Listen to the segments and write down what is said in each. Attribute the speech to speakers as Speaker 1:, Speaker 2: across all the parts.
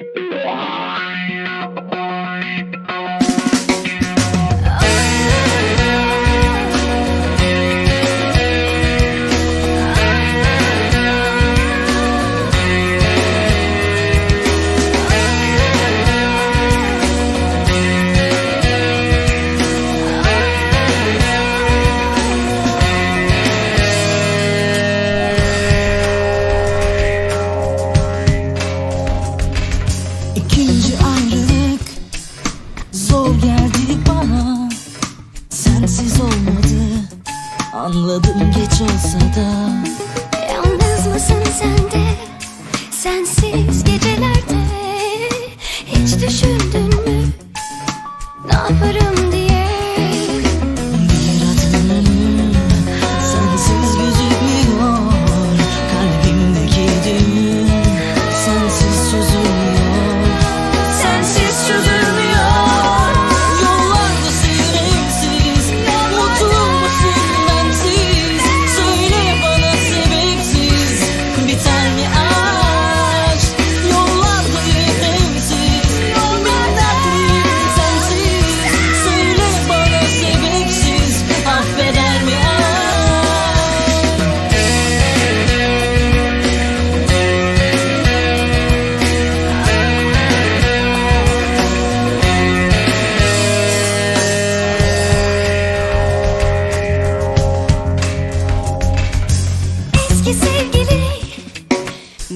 Speaker 1: Wow. İkinci ayrılık zor geldi bana. Sensiz olmadı anladım geç olsa da.
Speaker 2: Yalnız mısın sen de? Sensiz gecelerde Hiç düşündün mü? Ne yaparım diye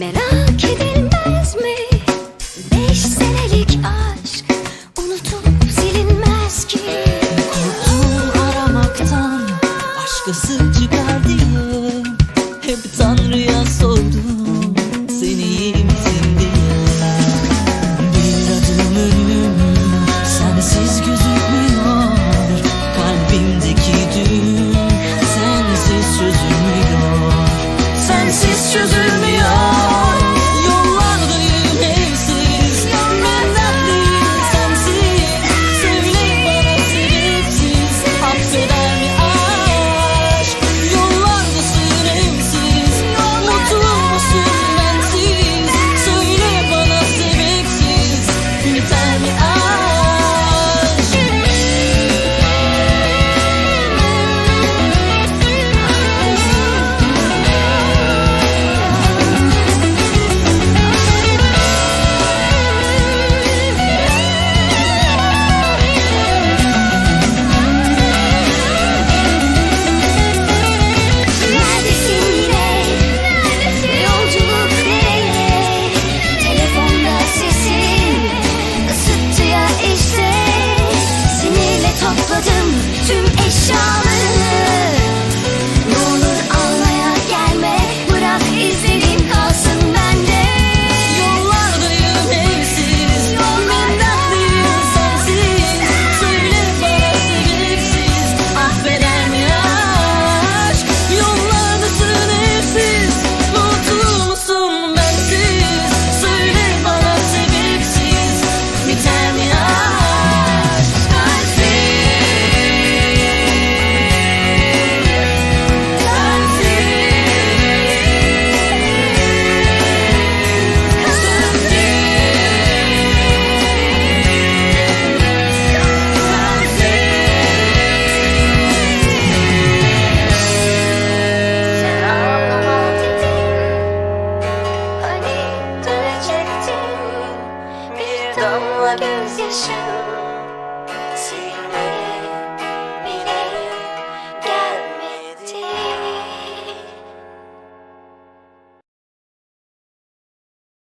Speaker 2: Merak edilmez mi? Beş senelik aşk unutulup silinmez ki.
Speaker 1: Kurtul aramaktan başkası
Speaker 2: 那边是